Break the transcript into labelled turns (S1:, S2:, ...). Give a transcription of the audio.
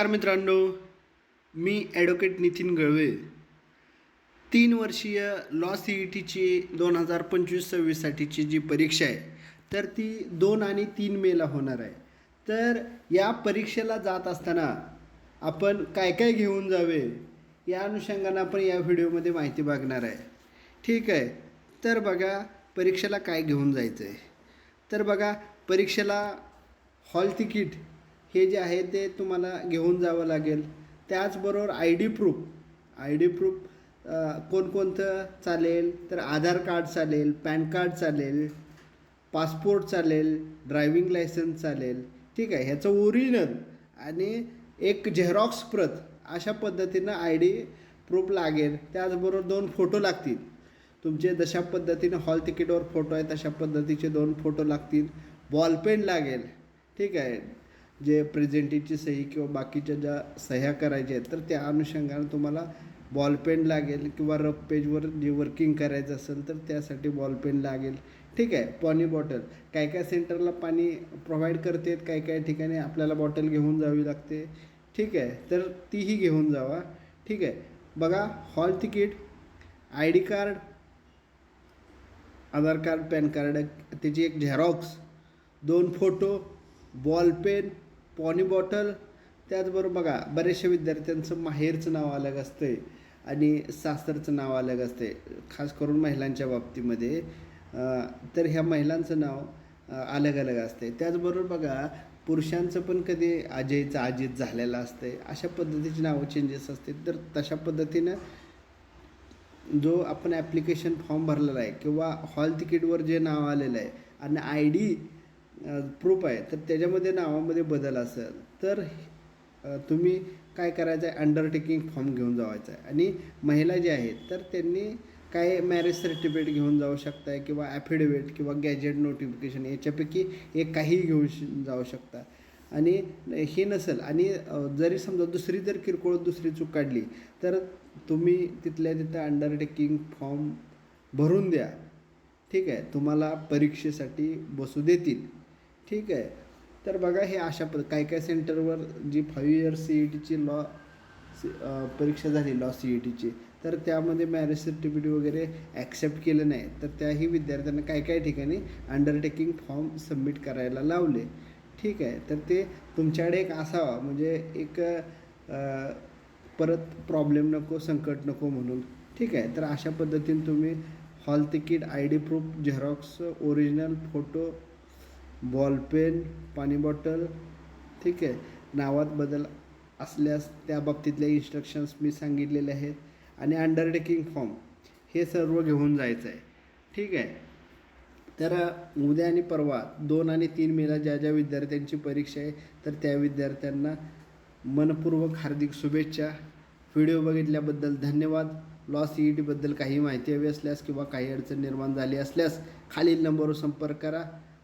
S1: नमस्कार मित्रांनो मी ॲडव्होकेट नितीन गळवे. तीन वर्षीय लॉ सी ई टीची दोन हजार पंचवीस सव्वीससाठीची जी परीक्षा आहे तर ती दोन आणि तीन मेला होणार आहे. तर या परीक्षेला जात असताना आपण काय काय घेऊन जावे या अनुषंगानं आपण या व्हिडिओमध्ये माहिती बघणार आहे. ठीक आहे तर बघा परीक्षेला काय घेऊन जायचं आहे तर बघा परीक्षेला हॉल तिकीट हे जे आहे ते तुम्हाला घेऊन जावं लागेल. त्याचबरोबर I D proof I D proof कोणकोणतं चालेल? तर आधार कार्ड चालेल पॅन कार्ड चालेल पासपोर्ट चालेल ड्रायविंग लायसन्स चालेल. ठीक आहे ह्याचं ओरिजिनल आणि एक झेरॉक्स प्रत अशा पद्धतीनं आय डी प्रूफ लागेल. त्याचबरोबर दोन फोटो लागतील. तुमचे जशा पद्धतीनं हॉल तिकीटवर फोटो आहे तशा पद्धतीचे दोन फोटो लागतील. बॉलपेन लागेल. ठीक आहे. जे प्रेझेंटीची सही किंवा बाकीच्या ज्या सह्या करायच्या आहेत तर त्या अनुषंगानं तुम्हाला बॉलपेन लागेल किंवा रफ पेजवर जे वर्किंग करायचं असेल तर त्यासाठी बॉलपेन लागेल. ठीक आहे? पाणी बॉटल. काय काय सेंटरला पाणी प्रोव्हाइड करते काय काय ठिकाणी आपल्याला बॉटल घेऊन जावी लागते. ठीक आहे? तर तीही घेऊन जावा. ठीक आहे? बघा hall ticket I D card Aadhaar card PAN card त्याची एक झेरॉक्स दोन फोटो बॉलपेन पॉनी बॉटल त्याचबरोबर बघा बरेचशा विद्यार्थ्यांचं माहेरचं नाव अलग असते आणि सासरचं नाव अलग असते. खास करून महिलांच्या बाबतीमध्ये तर ह्या महिलांचं नाव अलग अलग असते. त्याचबरोबर बघा पुरुषांचं पण कधी अजयचं अजित झालेलं असते. अशा पद्धतीची नावं चेंजेस असते तर तशा पद्धतीनं जो आपण ॲप्लिकेशन फॉर्म भरलेला आहे किंवा हॉल तिकीटवर जे नाव आलेलं आहे आणि आय डी प्रूफ आहे. तर त्याच्यामध्ये नावामध्ये बदल असेल तर तुम्ही काय करायचं आहे? अंडरटेकिंग फॉर्म घेऊन जावायचा आहे. आणि महिला ज्या आहेत तर त्यांनी काय मॅरेज सर्टिफिकेट घेऊन जाऊ शकताय किंवा ॲफिडेविट किंवा गॅजेट नोटिफिकेशन याच्यापैकी एक काही घेऊन श- जाऊ शकता. आणि हे नसेल. आणि जरी समजा दुसरी जर किरकोळ दुसरी चूक काढली तर तुम्ही तिथल्या तिथं अंडरटेकिंग फॉर्म भरून द्या. ठीक आहे? तुम्हाला परीक्षेसाठी बसू देतील. ठीक आहे. तर बघा हे अशा प्र काय काय सेंटरवर जी फाईव्ह इयर सी ई टीची लॉ परीक्षा झाली लॉ सी ई टीची तर त्यामध्ये मॅरेज सर्टिफिकेट वगैरे ॲक्सेप्ट केलं नाही. तर त्याही विद्यार्थ्यांना काय काय ठिकाणी अंडरटेकिंग फॉर्म सबमिट करायला लावले. ठीक आहे. तर ते तुमच्याकडे एक असावा. म्हणजे एक परत प्रॉब्लेम नको संकट नको म्हणून. ठीक आहे. तर अशा पद्धतीने तुम्ही hall ticket I D proof xerox original photo ballpen पाणी बॉटल ठीक आहे. नावात बदल असल्यास त्या बाबतीतल्या इन्स्ट्रक्शन्स मी सांगितलेले आहेत. आणि अंडरटेकिंग फॉर्म हे सर्व घेऊन जायचं आहे. ठीक आहे. तर उद्या आणि परवा दोन आणि तीन मेला ज्या ज्या विद्यार्थ्यांची परीक्षा आहे तर त्या विद्यार्थ्यांना मनपूर्वक हार्दिक शुभेच्छा. व्हिडिओ बघितल्याबद्दल धन्यवाद. लॉ सी ई टीबद्दल काही माहिती हवी असल्यास किंवा काही अडचण निर्माण झाली असल्यास खालील नंबरवर संपर्क करा.